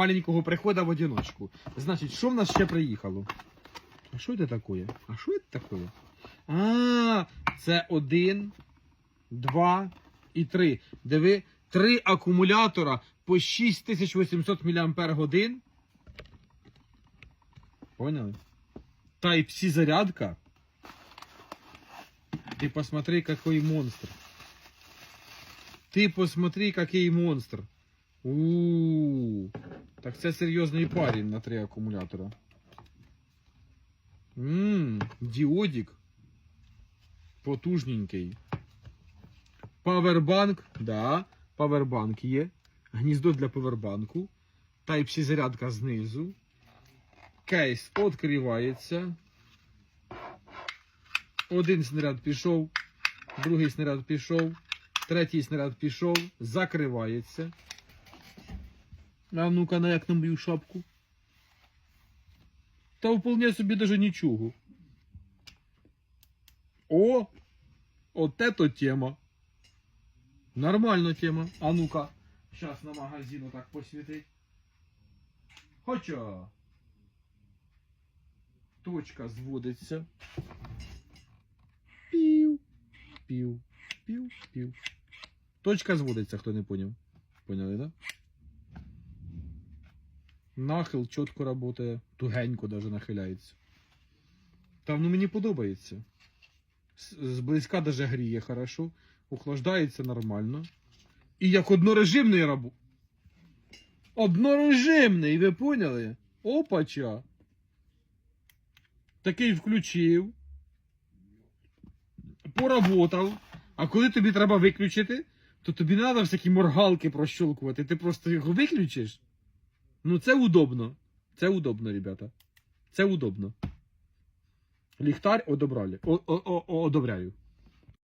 маленького прихода в одиночку. Значить, що в нас ще приїхало? А що це таке? А що це таке? А, це один, два і три. Диви, три акумулятора по 6800 мАч. Поняли? Type-C зарядка. Ты посмотри, какой монстр. Ты посмотри, какой монстр. У Так це серйозний парень на три акумулятора. Ммм, діодик. Потужненький. Павербанк, да, павербанк є. Гніздо для павербанку. Type-C зарядка знизу. Кейс відкривається. Один снаряд пішов, другий снаряд пішов, третій снаряд пішов, закривається. А ну-ка, на як на мою шапку. Та вполне собі даже нічого. О! От это тема. Нормальна тема. А ну-ка, сейчас на магазину так посвітить. Хоча. Точка зводиться. Пів, пів, пів, пів. Точка зводиться, хто не поняв. Поняли, да? Нахил чітко працює, тугенько даже нахиляється. Та ну мені подобається. Зблизька даже гріє хорошо, охлаждається нормально. І як однорежимний рабу. Однорежимний, ви поняли? Опача. Такий включив. Поработав. А коли тобі треба виключити, то тобі не треба всякі моргалки прощолкувати. Ти просто його виключиш. Ну це удобно. Це удобно, ребята. Це удобно. Ліхтар одобрали. О, о, о, одобряю.